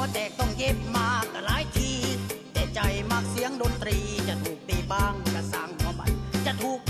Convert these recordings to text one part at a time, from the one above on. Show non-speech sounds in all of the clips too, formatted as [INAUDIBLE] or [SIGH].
หัวแตกต้องเย็บมากหลายที แต่ใจมักเสียงดนตรีจะถูกตีบ้างก็สร้างหัวมันจะถูก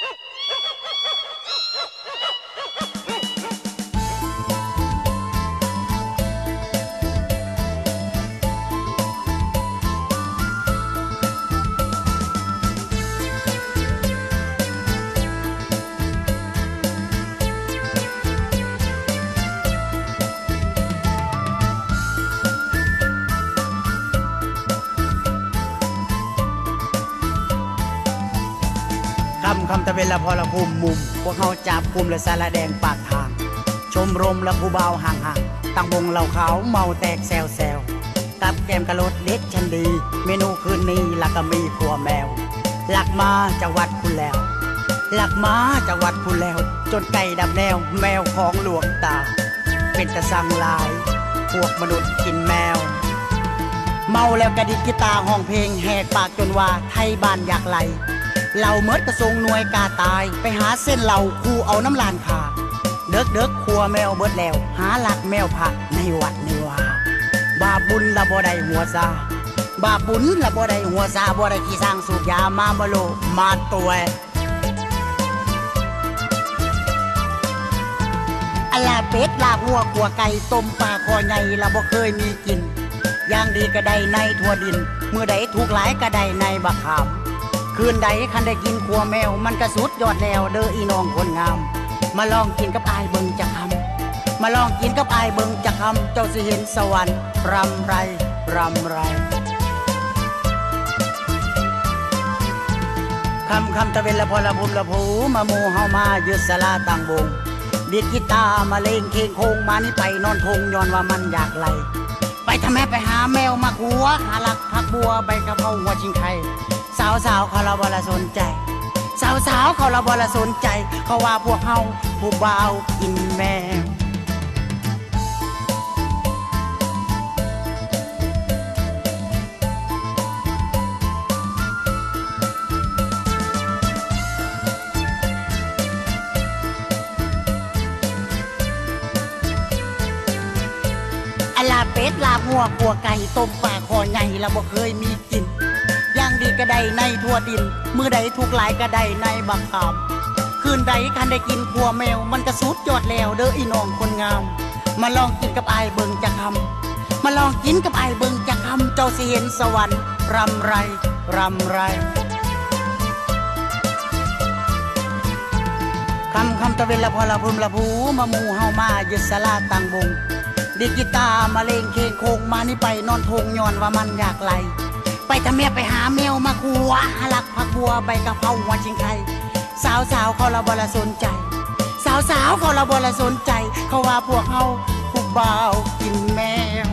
Ha! [LAUGHS] คำคำตะเวนละพอละคุมมุม พวกเขาจับคุมและสารแดงปากทาง ชมรมละผู้เบาห่างห่างๆตั้งวงเหล่าขาวเมาแตกแซวแซวกับแกมกะรดเด็ดชันดี เมนูคืนนี้ละก็มีขัวแมว หลักมาจากวัดคุณแล้ว หลักมาจากวัดคุณแล้ว จนไก่ดับแนวแมวของหลวงตา เป็นตะสังลาย พวกมนุษย์กินแมว เมาแล้วกระดิกกีตาร์ห้องเพลงแหกปากจนว่าไทยบ้านอยากไหล เราเมิดกระทรงหน่วยกาตาย ไปหาเส้นเหล่าคูเอาน้ำลานขาเด็กเด็กครัวแมวเบิดแล้ว หาหลักแมวผักในวัดในวาบาบุญละบ่ได้หัวซาบาบุญละบ่ได้หัวซาบ่ได้ขี้สร้างสูบยามาบโลมาตัวอลาเป็ดลาบวัวขัวไก่ต้มปลาคอใหญ่เราบ่เคยมีกินย่างดีก็ได้ในทั่วดิน เมื่อใดถูกหลายก็ได้ในบักขาม คืนใดคันได้กินขัวแมว มันก็สุดยอดแล้วเด้ออีน้องคนงาม มาลองกินกับอายเบิงจะคำมาลองกินกับอายเบิงจะคำเจ้าสิเห็นสวรรค์รำไรรำไรคำคำตะเวนละพอละพุมละผูมาโมเฮามายืดสลาต่างวงดีดกีตาร์มาเลงเคงโคงมานี่ไปนอนทงย้อนว่ามันอยากไหลไปทำแม่ไปหาแมวมาขัวหาหลักผักบัวใบกะเพราหัวชิงไข่ สาวสาวๆเขาเราบละสนใจ สาวๆเขาละบ่ละสนใจ เขาว่าพวกเฮาผู้บ่าวกินแมวลาเป็ดลาหัวขัวไก่ต้มปลาคอใหญ่เราบ่เคยมีกิน ก็ได้ในทั่วดิน มือใดถูกหลายก็ได้ในบักขาม คืนใดคันได้กินขัวแมว มันก็สุดยอดแล้วเด้ออีน้องคนงาม มาลองกินกับไอเบิงจะคำมาลองกินกับไอเบิงจะคำเจ้าสิเห็นสวรรค์รำไรรำไรคำคำตะเวนละพอละพึมละพูมาหมู่เฮามายึดสลาตังวงดีกีตามาเลงเคงโคงมานี่ไปนอนทงย้อนว่ามันอยากไหล ไปทำเมียไปหาแมวมาคัวหลักผักบัวใบกะเพราหัวชิงไข่สาวสาวเขาละบละสนใจ สาวสาวเขาละบละสนใจ เขาว่าพวกเฮาผู้บ่าวกินแมว